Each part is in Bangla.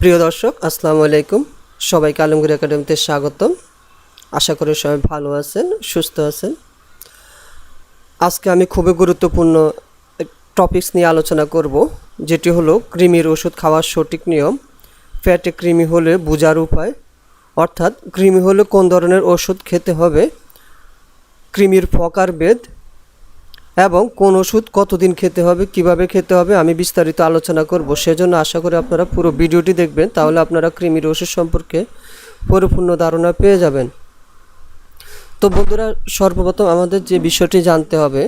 প্রিয় দর্শক, আসসালামু আলাইকুম। সবাইকে আলমগীর একাডেমিতে স্বাগতম। আশা করি সবাই ভালো আছেন, সুস্থ আছেন। আজকে আমি খুবই গুরুত্বপূর্ণ টপিকস নিয়ে আলোচনা করব, যেটি হলো কৃমির ওষুধ খাওয়ার সঠিক নিয়ম ফ্যাটে কৃমি হলে বোঝার উপায়, অর্থাৎ কৃমি হলে কোন ধরনের ওষুধ খেতে হবে, কৃমির প্রকারভেদ এবং কোন ওষুধ কতদিন খেতে হবে, কীভাবে খেতে হবে, আমি বিস্তারিত আলোচনা করব। সেজন্য আশা করি আপনারা পুরো ভিডিওটি দেখবেন, তাহলে আপনারা কৃমির ওষুধ সম্পর্কে পরিপূর্ণ ধারণা পেয়ে যাবেন। তো বন্ধুরা, সর্বপ্রথম আমাদের যে বিষয়টি জানতে হবে,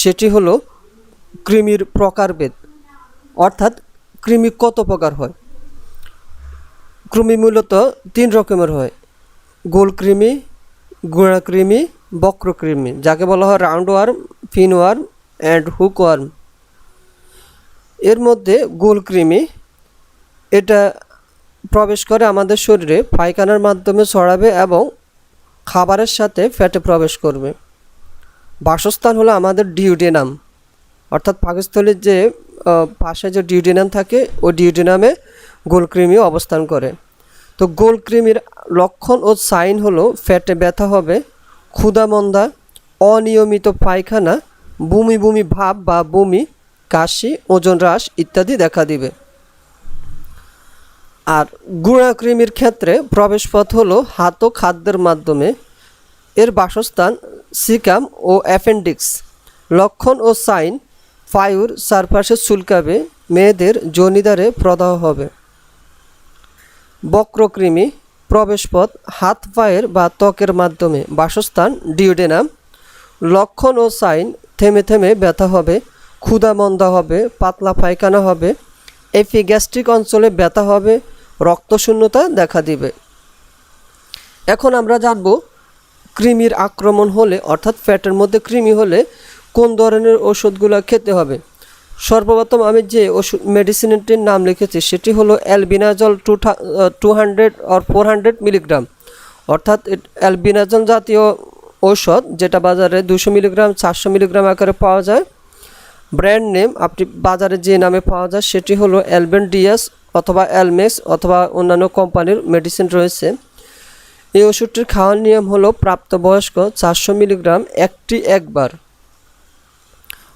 সেটি হলো কৃমির প্রকারভেদ। অর্থাৎ কৃমি কত প্রকার হয়? কৃমি মূলত তিন রকমের হয়। গোল কৃমি গুঁড়া কৃমি বক্রকৃমি, যাকে বলা হয় round worm pin worm and hook worm এর মধ্যে গোল কৃমি, এটা প্রবেশ করে আমাদের শরীরে, পায়খানার মাধ্যমে ছড়াবে এবং খাবারের সাথে ফ্যাটে প্রবেশ করবে। বাসস্থান হলো আমাদের ডিউডেনাম, অর্থাৎ পাকস্থলীর যে পাশে যে ডিউডেনাম থাকে, ওই ডিউডেনামে গোলকৃমি অবস্থান করে। তো গোলকৃমির লক্ষণ ও সাইন হলো ফ্যাটে ব্যথা হবে ক্ষুধামন্দা অনিয়মিত পায়খানা, বমি বমি ভাব বা বমি, কাশি, ওজন হ্রাস ইত্যাদি দেখা দিবে। আর গুঁড়া কৃমির ক্ষেত্রে প্রবেশপথ হলো হাত ও খাদ্যের মাধ্যমে। এর বাসস্থান সিকাম ও অ্যাপেন্ডিক্স। লক্ষণ ও সাইন ফায়ুর চারপাশে চুলকাবে, মেয়েদের জনিদারে প্রদাহ হবে। বক্রকৃমি, প্রবেশপথ, হাত পায়ের বা ত্বকের মাধ্যমে। বাসস্থান ডিউডেনাম লক্ষণ ও সাইন থেমে থেমে ব্যথা হবে ক্ষুধা মন্দা হবে, পাতলা পায়খানা হবে, এপিগ্যাস্ট্রিক অঞ্চলে ব্যথা হবে, রক্তশূন্যতা দেখা দিবে। এখন আমরা জানব কৃমির আক্রমণ হলে, অর্থাৎ ফ্যাটের মধ্যে কৃমি হলে কোন ধরনের ওষুধগুলো খেতে হবে? সর্বপ্রথম আমি যে ওষুধ মেডিসিনটির নাম লিখেছি, সেটি হলো অ্যালবিনাজল টু টু হান্ড্রেড আর ফোর হান্ড্রেড মিলিগ্রাম। অর্থাৎ অ্যালবিনাজল জাতীয় ঔষধ, যেটা বাজারে দুশো মিলিগ্রাম, চারশো মিলিগ্রাম আকারে পাওয়া যায়। ব্র্যান্ড নেম আপনি বাজারে যে নামে পাওয়া যায়, সেটি হলো অ্যালবেন ডিএস অথবা অ্যালমেক্স অথবা অন্যান্য কোম্পানির মেডিসিন রয়েছে। এই ওষুধটির খাওয়ার নিয়ম হলো প্রাপ্তবয়স্ক চারশো মিলিগ্রাম একটি একবার।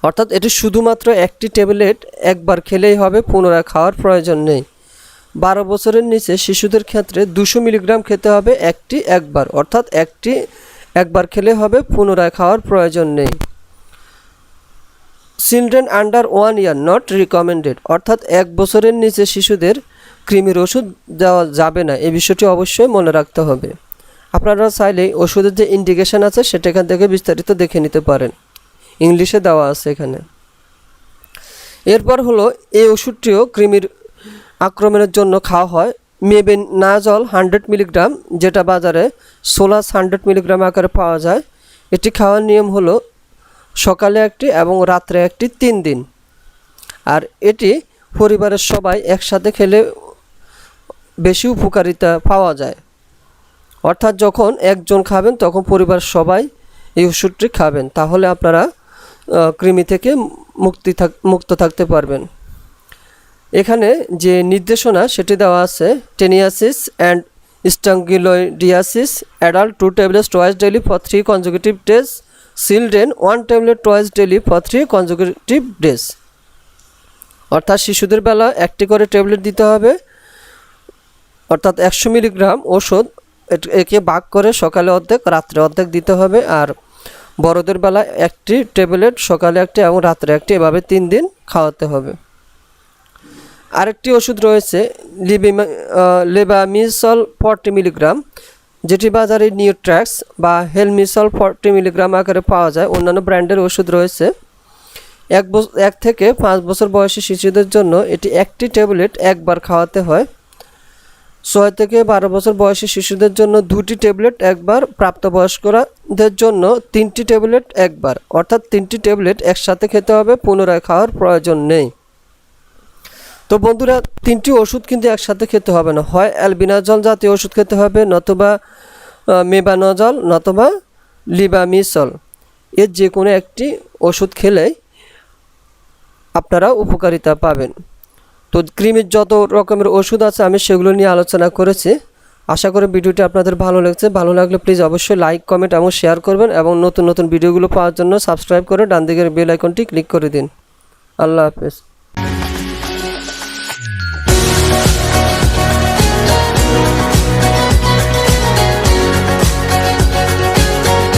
অর্থাৎ এটি শুধুমাত্র একটি ট্যাবলেট একবার খেলেই হবে, পুনরায় খাওয়ার প্রয়োজন নেই। বারো বছরের নিচে শিশুদের ক্ষেত্রে দুশো মিলিগ্রাম খেতে হবে একটি একবার, অর্থাৎ একটি একবার খেলে হবে, পুনরায় খাওয়ার প্রয়োজন নেই। Children under one year not recommended. অর্থাৎ এক বছরের নিচে শিশুদের কৃমির ওষুধ দেওয়া যাবে না। এই বিষয়টি অবশ্যই মনে রাখতে হবে। আপনারা চাইলে ওষুধের যে ইন্ডিকেশন আছে সেটা এখান থেকে বিস্তারিত দেখে নিতে পারেন। ইংলিশে দেওয়া আছে এখানে। এরপর হলো, এই ওষুধটিও কৃমির আক্রমণের জন্য খাওয়া হয়। মেবেন নাজল হান্ড্রেড মিলিগ্রাম, যেটা বাজারে সোলাস হান্ড্রেড মিলিগ্রাম আকারে পাওয়া যায়। এটি খাওয়ার নিয়ম হলো সকালে একটি এবং রাত্রে একটি তিন দিন। আর এটি পরিবারের সবাই একসাথে খেলে বেশি উপকারিতা পাওয়া যায়। অর্থাৎ যখন একজন খাবেন, তখন পরিবারের সবাই এই ওষুধটি খাবেন। তাহলে আপনারা কৃমি থেকে মুক্তি থাক, মুক্ত থাকতে পারবেন। এখানে যে নির্দেশনা সেটি দেওয়া আছে, taeniasis and strongyloidiasis adult two tablets twice daily for three conjugative days children one tablet twice daily for three conjugative days. অর্থাৎ শিশুদের বেলা একটি করে ট্যাবলেট দিতে হবে। অর্থাৎ একশো মিলিগ্রাম ওষুধ একে ভাগ করে সকালে অর্ধেক, রাত্রে অর্ধেক দিতে হবে আর বড়দের বেলা একটি ট্যাবলেট সকালে একটি এবং রাত্রে একটি, এভাবে তিন দিন খাওয়াতে হবে। আরেকটি ওষুধ রয়েছে লিবিমা লেবামিসল ফর্টি মিলিগ্রাম, যেটি বাজারে নিউট্র্যাক্স বা হেলমিসল ফর্টি মিলিগ্রাম আকারে পাওয়া যায়। অন্যান্য ব্র্যান্ডের ওষুধ রয়েছে। এক এক থেকে পাঁচ বছর বয়সী শিশুদের জন্য এটি একটি ট্যাবলেট একবার খাওয়াতে হয়। ছয় থেকে বারো বছর বয়সী শিশুদের জন্য দুটি ট্যাবলেট একবার প্রাপ্তবয়স্করাদের জন্য তিনটি ট্যাবলেট একবার। অর্থাৎ তিনটি ট্যাবলেট একসাথে খেতে হবে, পুনরায় খাওয়ার প্রয়োজন নেই। তো বন্ধুরা, তিনটি ওষুধ কিন্তু একসাথে খেতে হবে না। হয় অ্যালবিনাজল জাতীয় ওষুধ খেতে হবে, নতুবা মেবানজল, নতুবা লিবামিসল। এর যে কোনো একটি ওষুধ খেলে আপনারা উপকারিতা পাবেন। তো কৃমির যত রকমের ওষুধ আছে, আমি সেগুলো নিয়ে আলোচনা করেছি। আশা করি ভিডিওটি আপনাদের ভালো লাগছে। ভালো লাগলে প্লিজ অবশ্যই লাইক কমেন্ট এবং শেয়ার করবেন এবং নতুন নতুন ভিডিওগুলো পাওয়ার জন্য সাবস্ক্রাইব করে ডান দিকের বেল আইকনটি ক্লিক করে দিন। আল্লাহ হাফেজ।